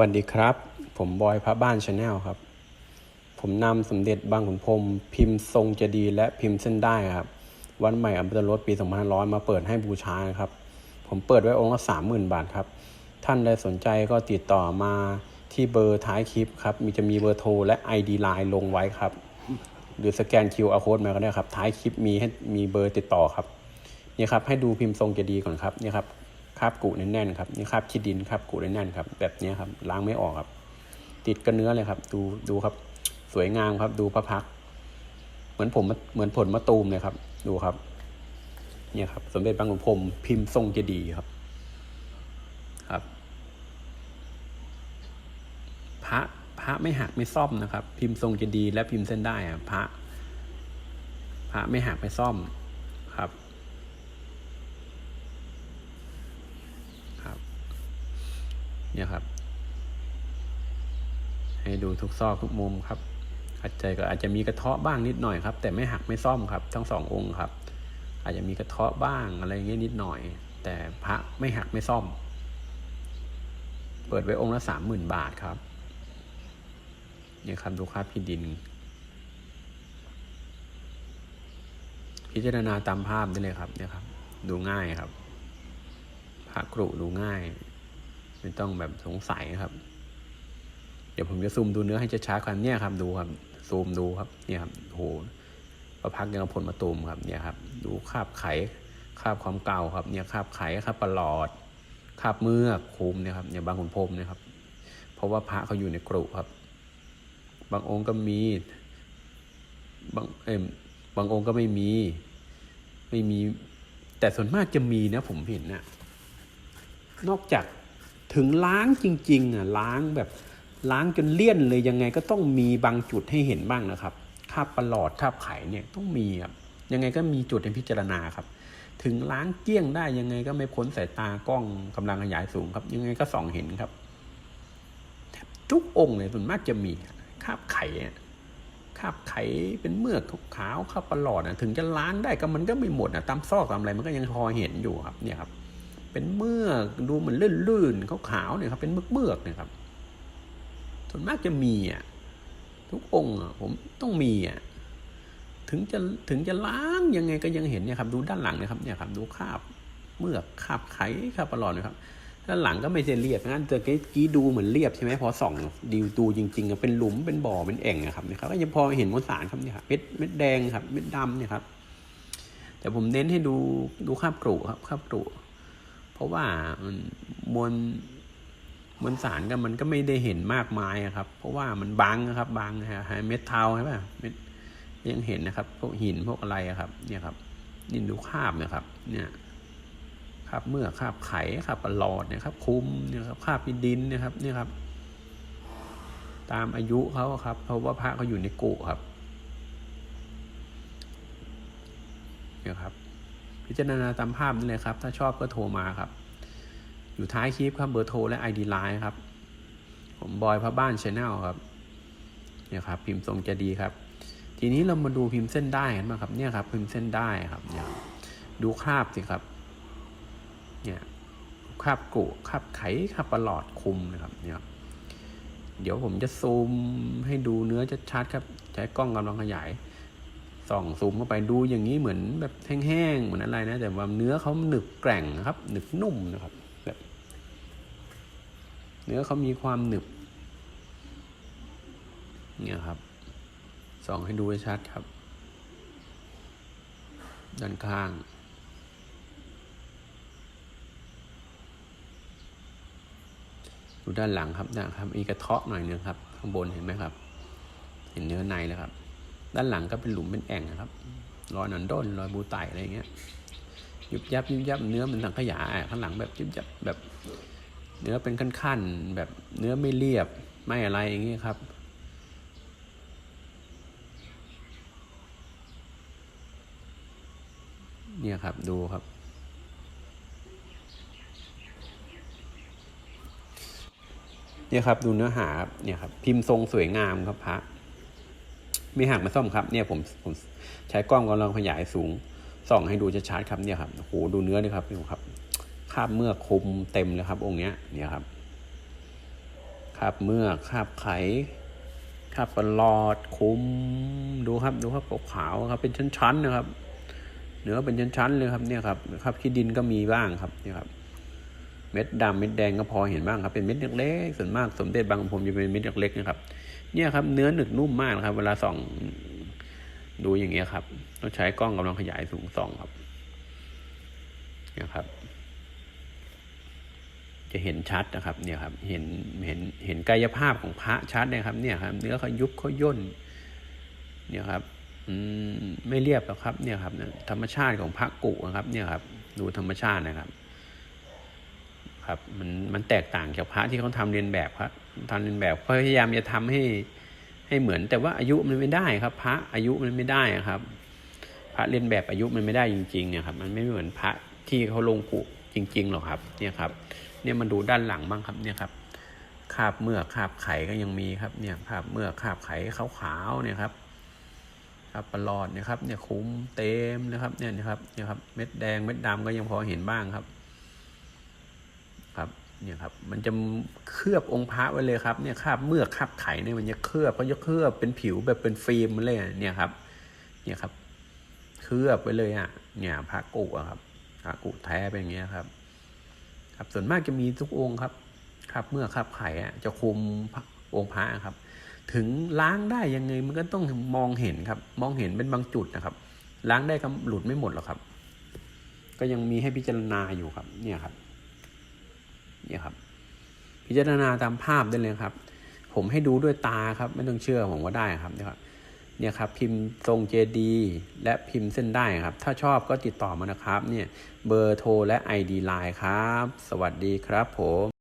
วัสดีครับ ผมบอยพระบ้านชาแนลครับ ผมนำสมเด็จบางขุนพรมพิมพ์ทรงเจดีและพิมพ์เส้นได้ครับ วันใหม่อมตะรสปี2500 มาเปิดให้บูชาครับ ผมเปิดไว้องค์ละ 30,000 บาทครับ ท่านใดสนใจก็ติดต่อมาที่เบอร์ท้ายคลิปครับ มีจะมีเบอร์โทรและ ID Line ลงไว้ครับ หรือสแกน QR code มาก็ได้ครับ ท้ายคลิปมีให้มีเบอร์ติดต่อครับ นี่ครับให้ดูพิมพ์ทรงเจดีก่อนครับนี่ครับ คาบกุแน่นๆครับนี่คาบขี้ดินคาบกุแน่นๆครับแบบนี้ครับล้างไม่ออกครับ ติดกับเนื้อเลยครับ ดูดูครับ สวยงามครับ ดูพระพัก เหมือนผมเหมือนผลมะตูมเลยครับ ดูครับ เนี่ยครับ สมเด็จบางขุนพรมพิมพ์ทรงเจดีย์ครับ ครับ พระพระไม่หักไม่ซ่อมนะครับ พิมพ์ทรงเจดีย์และพิมพ์เส้นได้อะพระ พระไม่หักไม่ซ่อมครับ เนี่ยครับ ให้ดูทุกซอกทุกมุมครับ อาจจะก็อาจจะมีกระเทาะบ้างนิดหน่อยครับ แต่ไม่หักไม่ซ่อมครับ ทั้งสององค์ครับ อาจจะมีกระเทาะบ้างอะไรเงี้ยนิดหน่อย แต่พระไม่หักไม่ซ่อม เปิดไว้องค์ละสามหมื่นบาทครับเนี่ยครับดูครับพี่ดิน พิจารณาตามภาพได้เลยครับเนี่ยครับ ดูง่ายครับพระกรุดูง่าย ไม่ต้องแบบสงสัยครับ เดี๋ยวผมจะซูมดูเนื้อให้ช้าๆกันเนี่ยครับ ดูครับ ซูมดูครับ เนี่ยครับโหประพักยังาผลมาตูมครับ เนี่ยครับ ดูคาบไขคาบความเก่าครับ เนี่ยคาบไขคาบประหลอดคาบเมือกคุมเนี่ยครับ เนี่ยบางขุนพรมเนี่ยครับ เพราะว่าพระเขาอยู่ในกรุครับ บางองค์ก็มี บางเอ็มบางองค์ก็ไม่มี ไม่มี แต่ส่วนมากจะมีนะผมเห็นนะนอกจาก ถึงล้างจริงๆอะล้างแบบล้างจนเลี่ยนเลยยังไงก็ต้องมีบางจุดให้เห็นบ้างนะครับคาบประหลอดคาบไข่เนี่ยต้องมีครับยังไงก็มีจุดให้พิจารณาครับ ถึงล้างเกลี้ยงได้ยังไงก็ไม่พ้นสายตากล้องกำลังขยายสูงครับ ยังไงก็ส่องเห็นครับทุกองค์เลยส่วนมากจะมีคาบไขอะคาบไข่เป็นเมือกขาวคาบประหลอดอะถึงจะล้างได้ก็มันก็ไม่หมดนะตามซอกตามอะไรมันก็ยังพอเห็นอยู่ครับเนี่ยครับ เป็นเมือกดูเหมือนลื่นๆขาวๆเนี่ยครับเป็นเมือกเมือกๆเนี่ยครับส่วนมากจะมีอะทุกองค์อะผมต้องมีอะถึงจะถึงจะล้างยังไงก็ยังเห็นเนี่ยครับดูด้านหลังนะครับเนี่ยครับดูคราบเมือกคราบไข่คราบประหลอดนะครับด้านหลังก็ไม่เรียบงั้นแต่กี้ดูเหมือนเรียบใช่ไหมพอส่องดีดูจริงๆเป็นหลุมเป็นบ่อเป็นแอ่งนะครับเนี่ยครับก็ยังพอเห็นมวลสารครับเนี่ยครับเม็ดเม็ดแดงครับเม็ดดำเนี่ยครับแต่ผมเน้นให้ดูดูคราบกรุครับคราบกรุ ราะว่ามันมวลมวลสารก็มันก็ไม่ได้เห็นมากมายครับ เพราะว่ามันบางนะครับบางนะฮะเม็ดเทาใช่ป่ะเม็ดยังเห็นนะครับ พวกหินพวกอะไรครับ เนี่ยครับนี่ดูคาบนะครับ เนี่ยคราบเมื่อคาบไข่คราบปลอดเนี่ยครับ คุ้มเนี่ยครับคาบพิดินนะครับ เนี่ยครับ ตามอายุเขาครับ เพราะว่าพระเขาอยู่ในกุครับ เนี่ยครับ พิจารณาตามภาพนี่เลยครับ ถ้าชอบก็โทรมาครับ อยู่ท้ายคลิปครับเบอร์โทรและ ID Line ครับ ผมบอยพระบ้านชาแนลครับเนี่ยครับ พิมพ์ทรงจะดีครับ ทีนี้เรามาดูพิมพ์เส้นได้กันบ้างครับเนี่ยครับ พิมพ์เส้นได้ครับเนี่ยดูคราบสิครับ เนี่ยคราบกุคราบไขคราบประหลอดคุมนะครับเนี่ยเดี๋ยวผมจะซูมให้ดูเนื้อชัดๆครับ ใช้กล้องกำลังขยาย ส่องซูมเข้าไปดูอย่างนี้เหมือนแบบแห้งๆเหมือนอะไรนะ แต่ว่าเนื้อเขาหนึบแกร่งนะครับ หนึบนุ่มนะครับแบบเนื้อเขามีความหนึบเนี่ยครับส่องให้ดูให้ชัดครับ ด้านข้างดูด้านหลังครับนะครับมีกระเทาะหน่อยนึงครับ ข้างบนเห็นไหมครับ เห็นเนื้อในแล้วครับ ด้านหลังก็เป็นหลุมเป็นแอ่งนะครับ รอยหนอนด้นรอยบูไตอะไรเงี้ย ยุบยับยุบยับเนื้อมันสังขยาอะข้างหลังแบบยุบยับแบบ เนื้อเป็นขั้นๆแบบเนื้อไม่เรียบไม่อะไรอย่างนี้ยครับเนี่ยครับดูครับ เนี่ยครับดูเนื้อหาครับเนี่ยครับ พิมพ์ทรงสวยงามครับพระ ม่หักไม่ซ่อมครับเนี่ยผมผมใช้กล้องกำลังขยายสูงส่องให้ดูชัดๆครับเนี่ยครับโอ้โหดูเนื้อเลยครับดูครับคาบเมื่อกคุมเต็มเลยครับ องค์เนี้ยเนี่ยครับคาบเมือกคาบไขคาบปลอดคุมดูครับดูครับขาวๆครับ เป็นชั้นๆนะครับ เนื้อเป็นชั้นๆเลยครับเนี่ยครับครับขี้ดินก็มีบ้างครับเนี่ยครับ เม็ดดำเม็ดแดงก็พอเห็นบ้างครับ เป็นเม็ดเล็กๆส่วนมากสมเด็จบางผมจะเป็นเม็ดเล็กๆนะครับ เนี่ยครับเนื้อหนึบนุ่มมากครับ เวลาส่องดูอย่างเงี้ยครับ ต้องใช้กล้องกำลังขยายสูงส่องครับเนี่ยครับ จะเห็นชัดนะครับ เนี่ยครับ เห็นเห็นเห็นกายภาพของพระชัดนะครับ เนี่ยครับ เนื้อเขายุบเขาย่น เนี่ยครับ อืมไม่เรียบหรอกครับ เนี่ยครับธรรมชาติของพระกุนะครับ เนี่ยครับ ดูธรรมชาตินะครับ ครับ มันมันแตกต่างจากพระที่เขาทำเรียนแบบครับ ทำเรียนแบบพยายามจะทำให้ให้เหมือน แต่ว่าอายุมันไม่ได้ครับ พระอายุมันไม่ได้อะครับ พระเรียนแบบอายุมันไม่ได้จริงๆเนี่ยครับ มันไม่เหมือนพระที่เขาลงกุจริง ๆหรอกครับ เนี่ยครับ เนี่ยมันดูด้านหลังบ้างครับ เนี่ยครับคราบเมือกคราบไข่ก็ยังมีครับ เนี่ยคราบเมือกคราบไข่ขาวๆเนี่ยครับครับประหลอดเนี่ยครับ เนี่ยคุ้มเต็มนะครับ เนี่ยนะครับ เนี่ยครับ เม็ดแดงเม็ดดำก็ยังพอเห็นบ้างครับ เนี่ยครับมันจะเคลือบองค์พระไว้เลยครับเนี่ยคราบเมือกคราบไข่เนี่ยมันจะเคลือบเขาจะเคลือบเป็นผิวแบบเป็นฟิล์มเลยเนี่ยครับ เนี่ยครับ เคลือบไว้เลยอะเนี่ยพระกุอะครับพระกุแท้เป็นอย่างเงี้ยครับ ครับส่วนมากจะมีทุกองค์ครับครับเมื่อครับไข่อะจะคุมองค์พระครับ ถึงล้างได้ยังไงมันก็ต้องมองเห็นครับ มองเห็นเป็นบางจุดนะครับ ล้างได้ก็หลุดไม่หมดหรอกครับ ก็ยังมีให้พิจารณาอยู่ครับ เนี่ยครับ นี่ครับ พิจารณาตามภาพได้เลยครับ ผมให้ดูด้วยตาครับ ไม่ต้องเชื่อผมว่าได้ครับนี่ครับเนี่ยครับพิมพ์ทรงเจดีและพิมพ์เส้นได้ครับ ถ้าชอบก็ติดต่อมานะครับ เนี่ยเบอร์โทรและ ID ไลน์ครับ สวัสดีครับผม